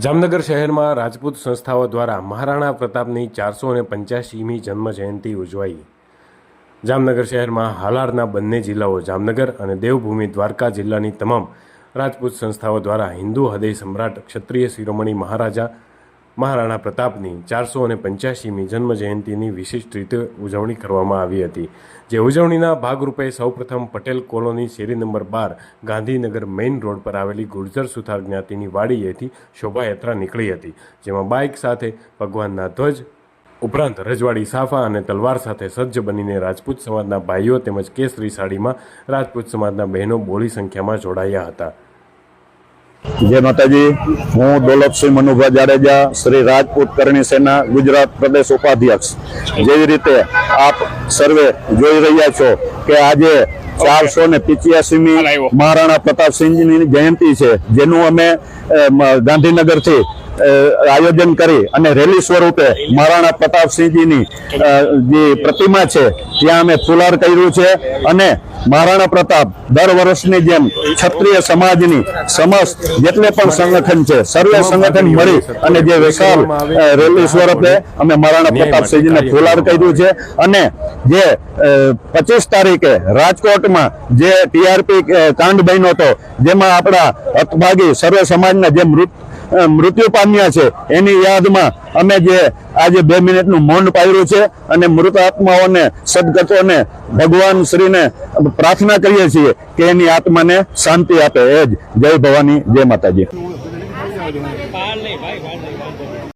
જામનગર શહેરમાં રાજપૂત સંસ્થાઓ દ્વારા મહારાણા પ્રતાપની ચારસો અને પંચ્યાસીમી જન્મ જયંતિ ઉજવાઈ. જામનગર શહેરમાં હાલારના બંને જિલ્લાઓ જામનગર અને દેવભૂમિ દ્વારકા જિલ્લાની તમામ રાજપૂત સંસ્થાઓ દ્વારા હિન્દુ હૃદય સમ્રાટ ક્ષત્રિય શિરોમણી મહારાજા મહારાણા પ્રતાપની ચારસો અને પંચ્યાસીમી જન્મ જયંતિની વિશિષ્ટ રીતે ઉજવણી કરવામાં આવી હતી, જે ઉજવણીના ભાગરૂપે સૌપ્રથમ પટેલ કોલોની શેરી નંબર બાર ગાંધીનગર મેઇન રોડ પર આવેલી ગુર્જર સુથાર જ્ઞાતિની વાડીએથી શોભાયાત્રા નીકળી હતી, જેમાં બાઇક સાથે ભગવાનના ધ્વજ, ઉપરાંત રજવાડી સાફા અને તલવાર સાથે સજ્જ બનીને રાજપૂત સમાજના ભાઈઓ તેમજ કેસરી સાડીમાં રાજપૂત સમાજના બહેનો બોલી સંખ્યામાં જોડાયા હતા. જય માતાજી. હું દોલતસિંહ મનુભા જાડેજા શ્રી રાજપૂત કરણી સેના ગુજરાત પ્રદેશ ઉપાધ્યક્ષ. જેવી રીતે આપ સર્વે જોઈ રહ્યા છો કે આજે ચારસો ને પિચ્યાસીમી મહારાણા પ્રતાપસિંહજીની જયંતિ છે જેનું અમે ગાંધીનગરથી ગાંધીનગરથી આયોજન કરી અને રેલી સ્વરૂપે મહારાણા પ્રતાપસિંહજીની જે પ્રતિમા છે, ત્યાં અમે ફુલાર કર્યું છે અને મહારાણા પ્રતાપ દર વર્ષની જેમ ક્ષત્રિય સમાજની સમસ્ત જેટલે પણ સંગઠન છે, સર્વે સંગઠન મળી અને જે વિશાલ રેલી સ્વરૂપે અમે મહારાણા પ્રતાપસિંહજીને ફુલાર કર્યું છે અને જે પચીસ તારીખે રાજકોટમાં જે ટીઆરપી કાંડ બન્યો હતો, જેમાં આપણા અતભાગી સર્વે સમાજના જે મૃત મૃત્યુ પામ્યા છે. એની યાદમાં અમે જે આજે બે મિનિટનું મૌન પાડ્યું છે અને મૃત આત્માઓને, સદગતોને ભગવાન શ્રીને પ્રાર્થના કરીએ છીએ કે એની આત્માને શાંતિ આપે. એ જ જય ભવાની, જય માતાજી.